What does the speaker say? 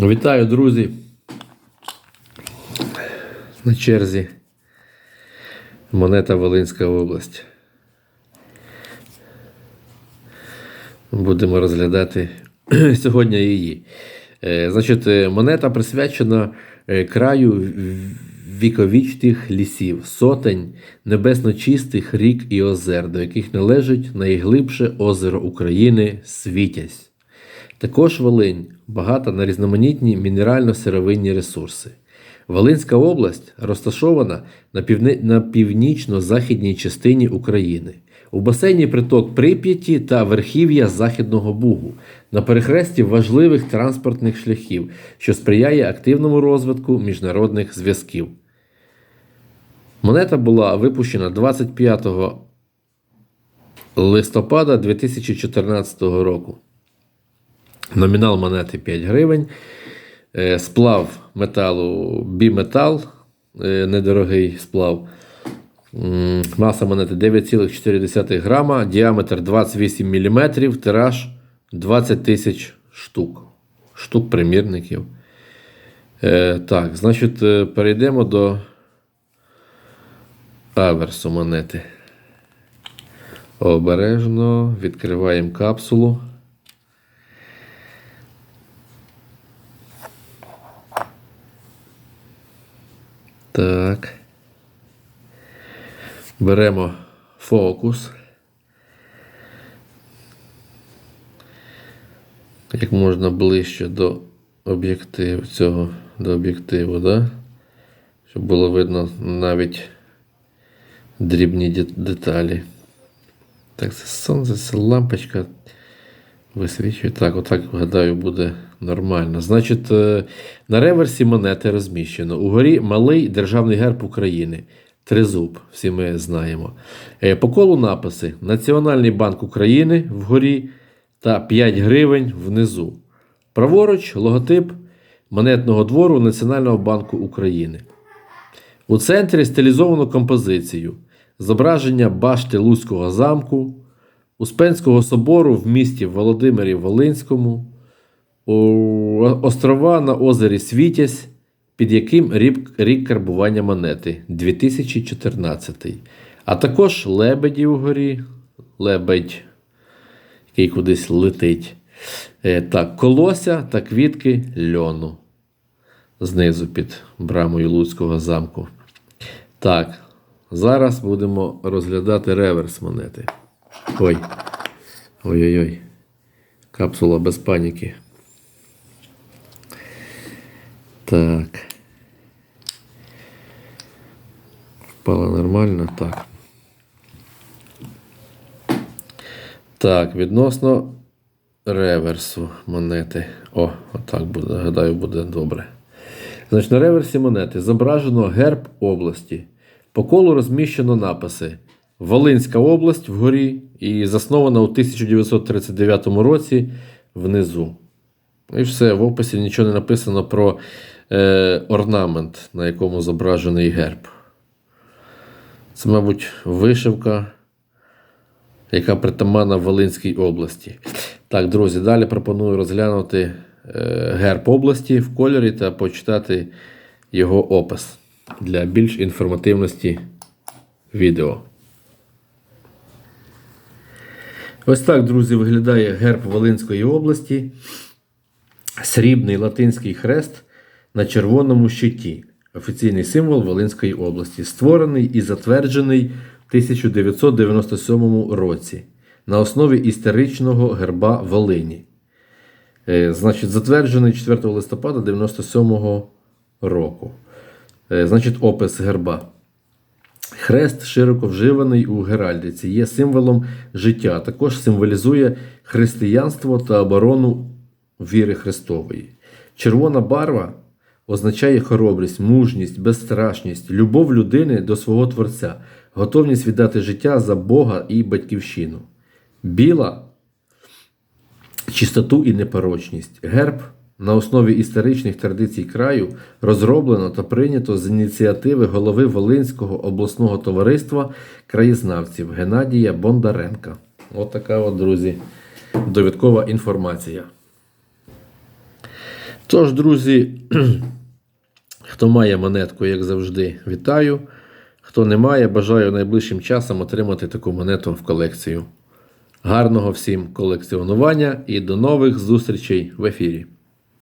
Вітаю, друзі. На черзі монета Волинська область. Будемо розглядати сьогодні її. Е, Значить, е, монета присвячена е, краю віковічних лісів, сотень небесно чистих рік і озер, до яких належить найглибше озеро України Світязь. Також Волинь багата на різноманітні мінерально-сировинні ресурси. Волинська область розташована на, півне... на північно-західній частині України. У басейні приток Прип'яті та верхів'я Західного Бугу на перехресті важливих транспортних шляхів, що сприяє активному розвитку міжнародних зв'язків. Монета була випущена 25 листопада 2014 року. Номінал монети 5 гривень. Е, Сплав металу біметал, е, недорогий сплав. Маса монети 9,4 грама, діаметр 28 мм, тираж 20 тисяч штук. Штук примірників. Е, так, значить, перейдемо до аверсу монети. Обережно відкриваємо капсулу. Так. Беремо фокус. Як можна ближче до об'єктиву цього, до об'єктиву, да? щоб було видно навіть дрібні деталі. Так, це сонце, це лампочка висвічує. Так, отак, гадаю, буде нормально. Значить, е, на реверсі монети розміщено. Угорі малий державний герб України. Тризуб, всі ми знаємо. Е, По колу написи: Національний банк України вгорі та 5 гривень внизу. Праворуч логотип монетного двору Національного банку України. У центрі стилізовано композицію, зображення башти Луцького замку, Успенського собору в місті Володимирі Волинському, острова на озері Світязь, під яким рік, карбування монети 2014. А також лебеді вгорі, лебедь, який кудись летить. Е, Так, колося та квітки льону знизу під брамою Луцького замку. Так, зараз будемо розглядати реверс монети. Ой. Ой-ой-ой. Капсула без паніки. Так. Впала нормально. Так. Так, відносно реверсу монети. О, отак буде. Гадаю, буде добре. Значить, на реверсі монети зображено герб області. По колу розміщено написи Волинська область вгорі і заснована у 1939 році внизу. І все, в описі нічого не написано про е, орнамент, на якому зображений герб. Це, мабуть, вишивка, яка притаманна Волинській області. Так, друзі, далі пропоную розглянути е, герб області в кольорі та почитати його опис для більш інформативності відео. Ось так, друзі, виглядає герб Волинської області. Срібний латинський хрест на червоному щиті. Офіційний символ Волинської області, створений і затверджений в 1997 році на основі історичного герба Волині. Е, Значить, затверджений 4 листопада 1997 року. Е, Значить, опис герба. Хрест широко вживаний у Геральдиці, є символом життя, також символізує християнство та оборону віри Христової. Червона барва означає хоробрість, мужність, безстрашність, любов людини до свого Творця, готовність віддати життя за Бога і батьківщину. Біла чистоту і непорочність. Герб на основі історичних традицій краю розроблено та прийнято з ініціативи голови Волинського обласного товариства краєзнавців Геннадія Бондаренка. От така от, друзі, довідкова інформація. Тож, друзі, хто має монетку, як завжди, вітаю. Хто не має, бажаю найближчим часом отримати таку монету в колекцію. Гарного всім колекціонування і до нових зустрічей в ефірі.